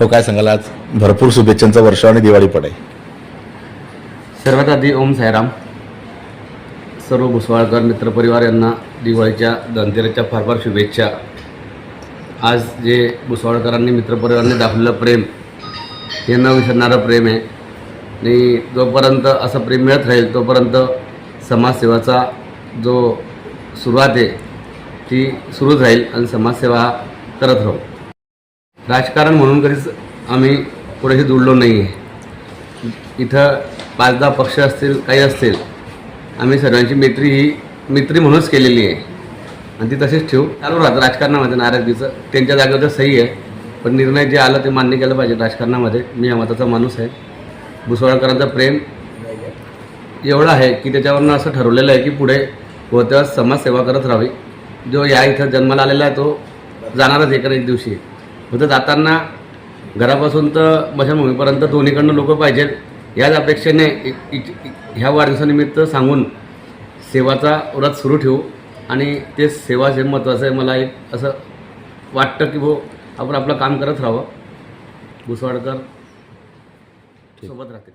हो काय सांगाल आज? भरपूर शुभेच्छांचा वर्ष आणि दिवाळी पण आहे. सर्वात आधी ओम साईराम. सर्व भुसवाळकर मित्रपरिवार यांना दिवाळीच्या धनतेरसच्या फार फार शुभेच्छा. आज जे भुसवाळकरांनी मित्रपरिवारांनी दाखवलेलं प्रेम हे न विसरणारं प्रेम आहे. आणि जोपर्यंत असं प्रेम मिळत राहील तोपर्यंत समाजसेवाचा जो सुरुवात आहे ती सुरूच राहील आणि समाजसेवा करत राहू. राजकारण म्हणून कधीच आम्ही कुठेही जुळलो नाही आहे इथं पाच दहा पक्ष असतील काही असतील आम्ही सर्वांची मैत्री ही मैत्री म्हणूनच केलेली आहे. आणि ती तसेच ठेवू. चालू राहतं राजकारणामध्ये. नाराजगीचं त्यांच्या जागेवर तर सही आहे. पण निर्णय जे आलं ते मान्य केलं पाहिजे राजकारणामध्ये. मी या मताचा माणूस आहे. भुसवळकरांचं प्रेम एवढं आहे की त्याच्यावरनं असं ठरवलेलं आहे की पुढे होत्या समाजसेवा करत राहावी. जो या इथं जन्माला आलेला आहे तो जाणारच एका एक दिवशी. फक्त जाताना घरापासून तर मशानभूमीपर्यंत दोन्हीकडनं लोक पाहिजेत. याच अपेक्षेने ह्या वाढदिवसानिमित्त सांगून सेवाचा व्रत सुरू ठेवू. आणि ते सेवा जे महत्त्वाचं आहे मला एक असं वाटतं की भाऊ आपण आपलं काम करत राहावं. भुसवाडकर सोबत राहतील.